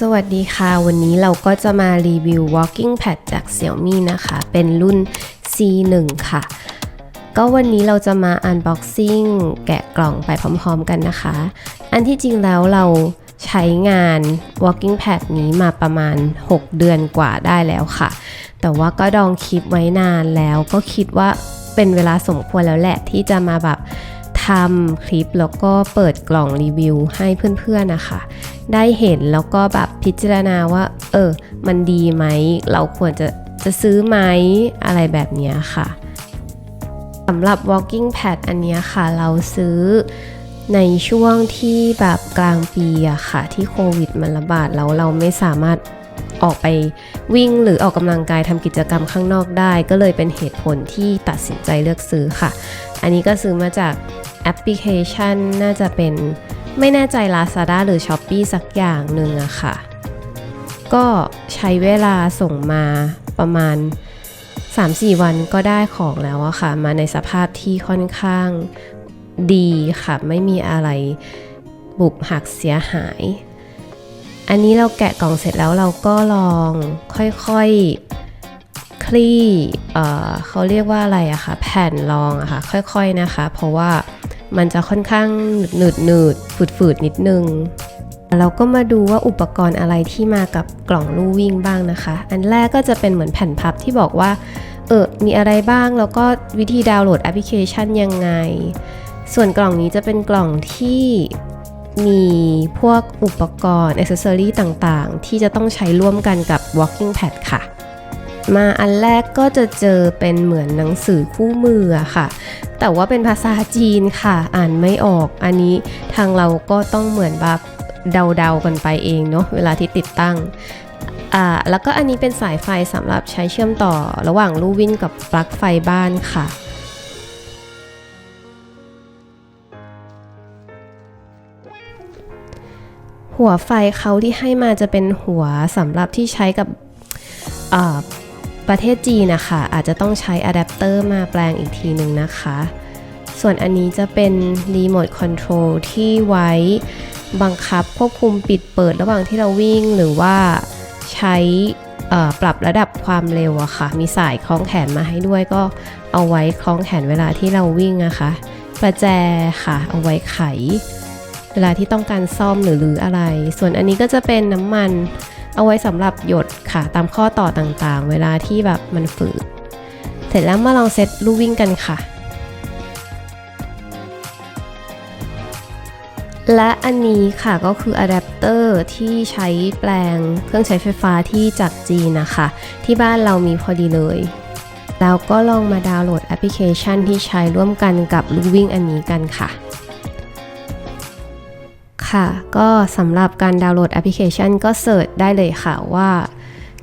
สวัสดีค่ะ วันนี้เราก็จะมารีวิว walking pad จาก Xiaomi นะคะ เป็นรุ่น C1 ค่ะ ก็วันนี้เราจะมา unboxing แกะกล่องไปพร้อมๆกันนะคะ อันที่จริงแล้วเราใช้งาน walking pad นี้มาประมาณ 6 เดือนกว่าได้แล้วค่ะ แต่ว่าก็ดองคลิปไว้นานแล้วก็คิดว่าเป็นเวลาสมควรแล้วแหละที่จะมาแบบทำคลิปแล้วก็เปิดกล่องรีวิวให้เพื่อนๆนะคะ ได้เห็นแล้วก็แบบพิจารณาว่า เออ มันดีไหม เราควรจะจะซื้อไหมอะไรแบบนี้ค่ะสำหรับ walking pad อันนี้ค่ะ เราซื้อในช่วงที่แบบกลางปีอะค่ะ ที่โควิดมันระบาดแล้วเราไม่สามารถออกไปวิ่งหรือออกกำลังกายทำกิจกรรมข้างนอกได้ ก็เลยเป็นเหตุผลที่ตัดสินใจเลือกซื้อค่ะ อันนี้ก็ซื้อมาจากแอปพลิเคชันน่าจะเป็น ไม่แน่ใจ Lazada หรือ s h อ p e e สักอย่างหนึ่งอะค่ะ ก็ใช้เวลาส่งมาประมาณ 3-4 วันก็ได้ของแล้วอะค่ะ มาในสภาพที่ค่อนข้างดีค่ะ ไม่มีอะไรบุบหักเสียหาย อันนี้เราแกะกล่องเสร็จแล้วเราก็ลองค่อยๆคลี่เออเขาเรียกว่าอะไรอะคะแผ่นรองอะค่ะค่อยๆนะคะ เพราะว่า มันจะค่อนข้างหนืดหนืดฝืดฝืดนิดนึงเราก็มาดูว่าอุปกรณ์อะไรที่มากับกล่องลู่วิ่งบ้างนะคะ อันแรกก็จะเป็นเหมือนแผ่นพับที่บอกว่า เออ มีอะไรบ้าง แล้วก็วิธีดาวน์โหลดแอปพลิเคชันยังไง ส่วนกล่องนี้จะเป็นกล่องที่มีพวกอุปกรณ์อ c เซสซอรีต่างๆ ที่จะต้องใช้ร่วมกันกับ walking pad ค่ะ มาอันแรกก็จะเจอเป็นเหมือนหนังสือคู่มือค่ะ แต่ว่าเป็นภาษาจีนค่ะ อ่านไม่ออก อันนี้ทางเราก็ต้องเหมือนแบบเดาๆกันไปเองเนาะเวลาที่ติดตั้งอ่าแล้วก็อันนี้เป็นสายไฟสำหรับใช้เชื่อมต่อระหว่างลู่วิ่งกับปลั๊กไฟบ้านค่ะหัวไฟเขาที่ให้มาจะเป็นหัวสำหรับที่ใช้กับอ่า ประเทศจีนนะคะอาจจะต้องใช้อะแดปเตอร์มาแปลงอีกทีหนึ่งนะคะ ส่วนอันนี้จะเป็นรีโมทคอนโทรลที่ไว้บังคับควบคุมปิดเปิดระหว่างที่เราวิ่งหรือว่าใช้อ่อปรับระดับความเร็วอะค่ะ มีสายคล้องแขนมาให้ด้วยก็เอาไว้คล้องแขนเวลาที่เราวิ่งนะคะ ประแจค่ะ เอาไว้ไข เวลาที่ต้องการซ่อมหรือรื้ออะไร ส่วนอันนี้ก็จะเป็นน้ำมัน เอาไว้สำหรับหยดค่ะตามข้อต่อต่างๆ เวลาที่แบบมันฝืด เสร็จแล้วมาลองเซตลู่วิ่งกันค่ะ และอันนี้ค่ะก็คืออะแดปเตอร์ที่ใช้แปลงเครื่องใช้ไฟฟ้าที่จากจีนนะคะ ที่บ้านเรามีพอดีเลยแล้วก็ลองมาดาวน์โหลดแอปพลิเคชันที่ใช้ร่วมกันกับลู่วิ่งอันนี้กันค่ะ ค่ะ ก็สำหรับการดาวน์โหลดแอปพลิเคชันก็เสิร์ชได้เลยค่ะว่า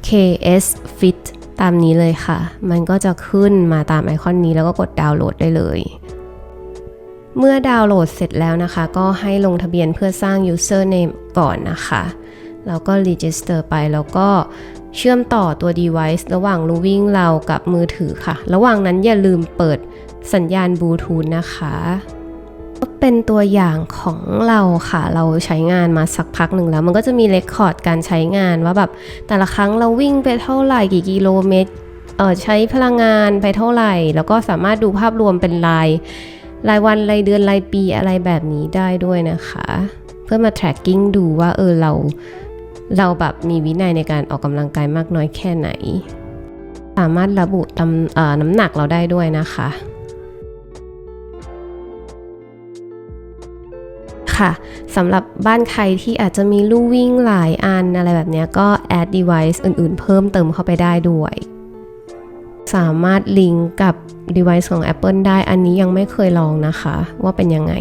KS Fit ตามนี้เลยค่ะ มันก็จะขึ้นมาตามไอคอนนี้แล้วก็กดดาวน์โหลดได้เลย เมื่อดาวน์โหลดเสร็จแล้วนะคะ ก็ให้ลงทะเบียนเพื่อสร้าง username ก่อนนะคะ แล้วก็ register ไปแล้วก็เชื่อมต่อตัว device ระหว่างลูวิ่งเรากับมือถือค่ะ ระหว่างนั้นอย่าลืมเปิดสัญญาณบลูทูธนะคะ เป็นตัวอย่างของเราค่ะ เราใช้งานมาสักพักหนึ่งแล้ว มันก็จะมีเรคคอร์ดการใช้งานว่าแบบแต่ละครั้งเราวิ่งไปเท่าไหร่กี่กิโลเมตรเออใช้พลังงานไปเท่าไหร่ แล้วก็สามารถดูภาพรวมเป็นราย รายวันรายเดือนรายปีอะไรแบบนี้ได้ด้วยนะคะ เพื่อมา tracking ดูว่าเออเราเราแบบมีวินัยในการออกกำลังกายมากน้อยแค่ไหน สามารถระบุตำเอ่อน้ำหนักเราได้ด้วยนะคะ ค่ะสำหรับบ้านใครที่อาจจะมีลู่วิ่งหลายอันอะไรแบบนี้ก็ add device อื่นๆ เพิ่มเติมเข้าไปได้ด้วย สามารถลิงก์กับ device ของ Apple ได้อันนี้ยังไม่เคยลองนะคะ ว่าเป็นยังไง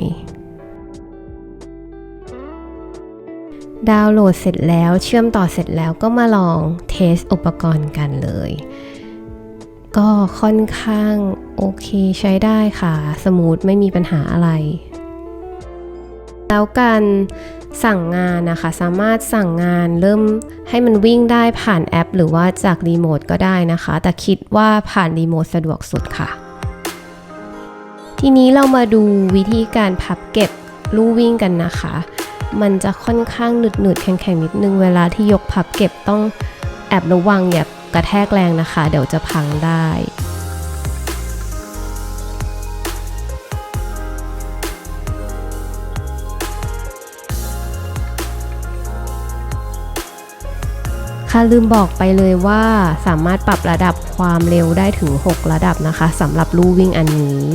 ดาวน์โหลดเสร็จแล้วเชื่อมต่อเสร็จแล้วก็มาลองเทสอุปกรณ์กันเลยก็ค่อนข้างโอเคใช้ได้ค่ะ สมูทไม่มีปัญหาอะไร แล้วการสั่งงานนะคะ สามารถสั่งงานเริ่มให้มันวิ่งได้ผ่านแอป หรือว่าจากรีโมทก็ได้นะคะ แต่คิดว่าผ่านรีโมทสะดวกสุดค่ะ ทีนี้เรามาดูวิธีการพับเก็บลู่วิ่งกันนะคะ มันจะค่อนข้างหนืดหนืดๆแข็งๆนิดนึงเวลาที่ยกพับเก็บต้องแอบระวังอย่ากระแทกแรงนะคะ เดี๋ยวจะพังได้ ค่ะลืมบอกไปเลยว่าสามารถปรับระดับความเร็วได้ถึง 6 ระดับนะคะสำหรับลู่วิ่งอันนี้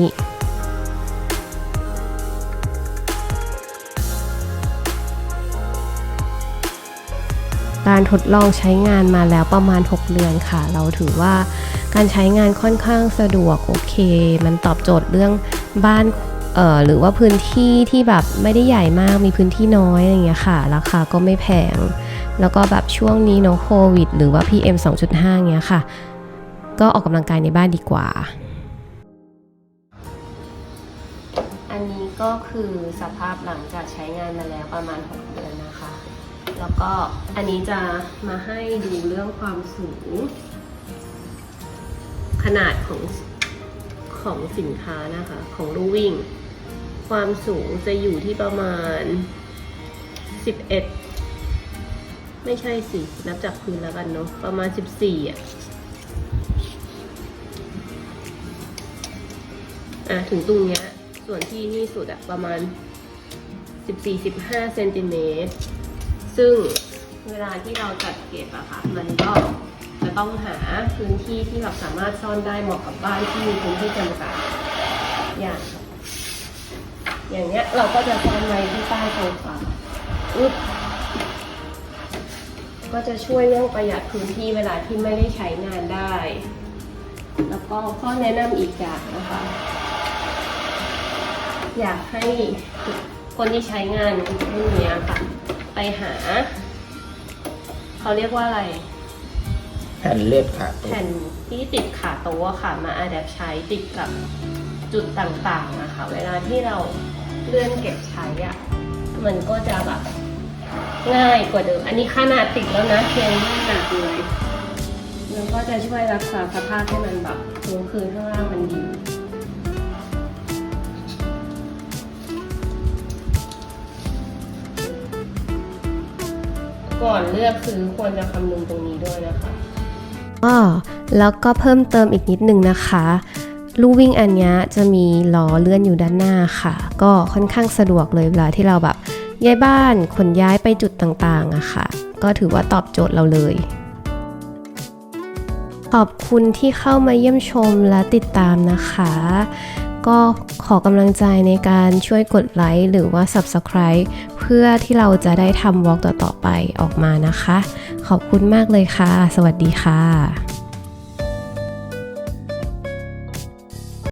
การทดลองใช้งานมาแล้วประมาณ 6 เดือนค่ะ เราถือว่าการใช้งานค่อนข้างสะดวกโอเค มันตอบโจทย์เรื่องบ้านเอ่อหรือว่าพื้นที่ที่แบบไม่ได้ใหญ่มากมีพื้นที่น้อยอะไรอย่างเงี้ยค่ะ ราคาก็ไม่แพง แล้วก็แบบช่วงนี้เนาะโควิด หรือว่า PM 2.5เงี้ยค่ะ ก็ออกกำลังกายในบ้านดีกว่า อันนี้ก็คือสภาพหลังจากใช้งานมาแล้วประมาณ 6 เดือนนะคะ แล้วก็อันนี้จะมาให้ดูเรื่องความสูง ขนาดของของสินค้านะคะ ของลูวิ่ง ความสูงจะอยู่ที่ประมาณ 11 ไม่ใช่สิ นับจากพื้นแล้วกันเนาะ ประมาณ 14 อะ อะ ถึงตรงเนี้ย ส่วนที่นี่สุดอะประมาณ 14-15เซนติเมตร ซึ่งเวลาที่เราจัดเก็บอะค่ะ มันก็จะต้องหาพื้นที่ที่เราสามารถซ่อนได้เหมาะกับบ้านที่มีพื้นที่จำกัด อย่าง อย่างเนี้ยเราก็จะซ่อนไว้ที่ใต้โซฟาอึ๊บ ก็จะช่วยเรื่องประหยัดพื้นที่เวลาที่ไม่ได้ใช้งานได้ แล้วก็ข้อแนะนำอีกอย่างนะคะ อยากให้คนที่ใช้งานรุ่นเนี้ยค่ะ ไปหา เขาเรียกว่าอะไร แผ่นเลือดขาดตัวแผ่นที่ติดขาโต๊ะอะค่ะ มาอาแดปใช้ติดกับจุดต่างๆนะคะ เวลาที่เราเลื่อนเก็บใช้อะมันก็จะแบบ ง่ายกว่าเดิม อันนี้ขนาดติดแล้วนะเพียงไม่หนักเลยมันก็จะช่วยรักษาสภาพให้มันแบบคงคืนข้างล่างมันดีก่อนเลือกซื้อควรจะคำนึงตรงนี้ด้วยนะคะอ๋อแล้วก็เพิ่มเติมอีกนิดนึงนะคะ ลู่วิ่งอันเนี้ยจะมีล้อเลื่อนอยู่ด้านหน้าค่ะ ก็ค่อนข้างสะดวกเลยเวลาที่เราแบบ ย้ายบ้านขนย้ายไปจุดต่างๆอะค่ะ ก็ถือว่าตอบโจทย์เราเลย ขอบคุณที่เข้ามาเยี่ยมชมและติดตามนะคะ ก็ขอกำลังใจในการช่วยกดไลค์หรือว่า Subscribe เพื่อที่เราจะได้ทำวอล์กต่อๆไปออกมานะคะ ขอบคุณมากเลยค่ะ สวัสดีค่ะ